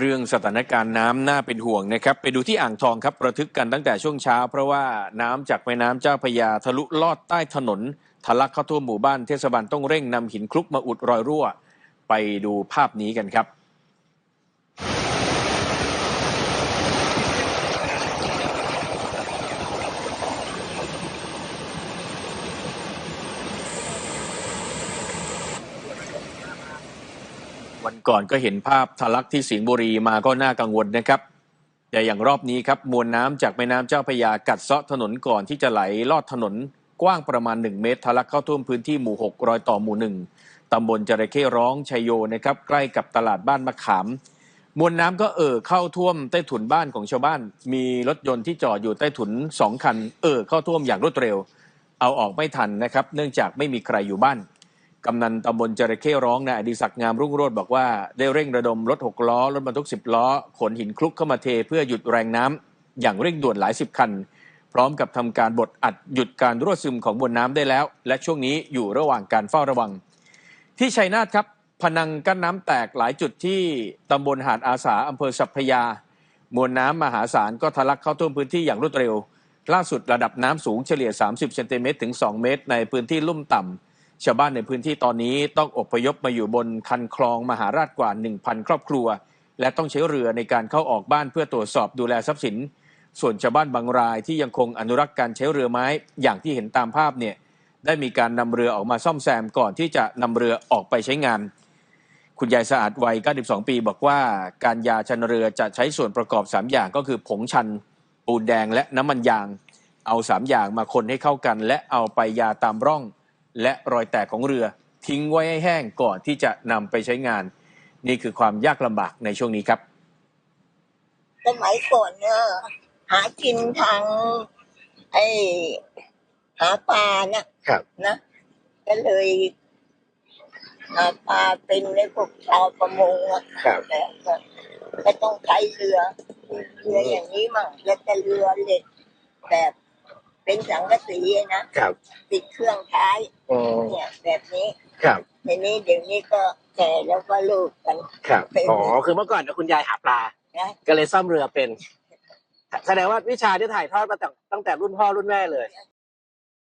เรื่องสถานการณ์น้ำน่าเป็นห่วงนะครับ ไปดูที่อ่างทองครับระทึกกันตั้งแต่ช่วงเช้า เพราะว่าน้ำจากแม่น้ำเจ้าพยาทะลุลอดใต้ถนนทะลักเข้าท่วมหมู่บ้านเทศบาลต้องเร่งนำหินคลุกมาอุดรอยรั่ว ไปดูภาพนี้กันครับ วันก่อนก็เห็นภาพทะลักที่สิงห์บุรีมาก็น่ากังวลนะครับ แต่อย่างรอบนี้ครับมวลน้ำจากแม่น้ำเจ้าพระยากัดเซาะถนนก่อนที่จะไหลลอดถนนกว้างประมาณ 1 เมตรทะลักเข้าท่วมพื้นที่หมู่ 6 รอยต่อหมู่หนึ่งตำบลจระเข้ร้องชัยโยนะครับใกล้กับตลาดบ้านมะขาม มวลน้ำก็เอ่อเข้าท่วมใต้ถุนบ้านของชาวบ้าน มีรถยนต์ที่จอดอยู่ใต้ถุนสองคัน เอ่อเข้าท่วมอย่างรวดเร็ว เอาออกไม่ทันนะครับ เนื่องจากไม่มีใครอยู่บ้าน กำนันตำบลจระเข้ร้องนายอดิศักดิ์งามรุ่งโรจน์บอกว่า ได้เร่งระดมรถหกล้อ รถบรรทุกสิบล้อ ขนหินคลุกเข้ามาเทเพื่อหยุดแรงน้ำอย่างเร่งด่วนหลายสิบคัน พร้อมกับทำการบดอัดหยุดการรั่วซึมของมวลน้ำได้แล้ว และช่วงนี้อยู่ระหว่างการเฝ้าระวัง ที่ชัยนาทครับพนังกั้นน้ำแตกหลายจุดที่ตำบลหาดอาสาอำเภอสัพพยามวลน้ำมหาศาลก็ทะลักเข้าท่วมพื้นที่อย่างรวดเร็ว ล่าสุดระดับน้ำสูงเฉลี่ย 30 เซนติเมตรถึง 2 เมตร ในพื้นที่ลุ่มต่ำ ชาวบ้านในพื้นที่ตอนนี้ต้องอพยพมาอยู่บนคันคลองมหาราชกว่า 1,000 ครอบครัว และต้องใช้เรือในการเข้าออกบ้านเพื่อตรวจสอบดูแลทรัพย์สิน ส่วนชาวบ้านบางรายที่ยังคงอนุรักษ์การใช้เรือไม้อย่างที่เห็นตามภาพเนี่ยได้มีการนำเรือออกมาซ่อมแซมก่อนที่จะนำเรือออกไปใช้งาน คุณยายสะอาดวัย 92 ปี บอกว่าการยาชันเรือจะใช้ส่วนประกอบ 3 อย่างก็คือผงชัน ปูนแดงและน้ำมันยาง เอา 3 อย่างมาคนให้เข้ากัน และเอาไปยาตามร่อง และรอยแตกของเรือ ทิ้งไว้ให้แห้งก่อนที่จะนำไปใช้งาน นี่คือความยากลำบากในช่วงนี้ครับสมัยก่อนเนี่ยหากินทางไอหาปลาเนี่ยครับนะก็เลยหาปลาเป็นในพวกชาวประมงอะครับแต่ก็ก็ต้องใช้เรือเรืออย่างนี้มั่งแล้วแต่เรือเหล็กแบบ เป็นสังกะสีนะครับ ติดเครื่องท้ายอ๋อเนี่ยแบบนี้ครับในนี้เดี๋ยวนี้ก็แก่แล้วก็ลูกกันครับเป็นอ๋อคือเมื่อก่อนเนี่ยคุณยายหาปลานะก็เลยซ่อมเรือเป็นแสดงว่าวิชาที่ถ่ายทอดมาตั้งตั้งแต่รุ่นพ่อรุ่นแม่เลย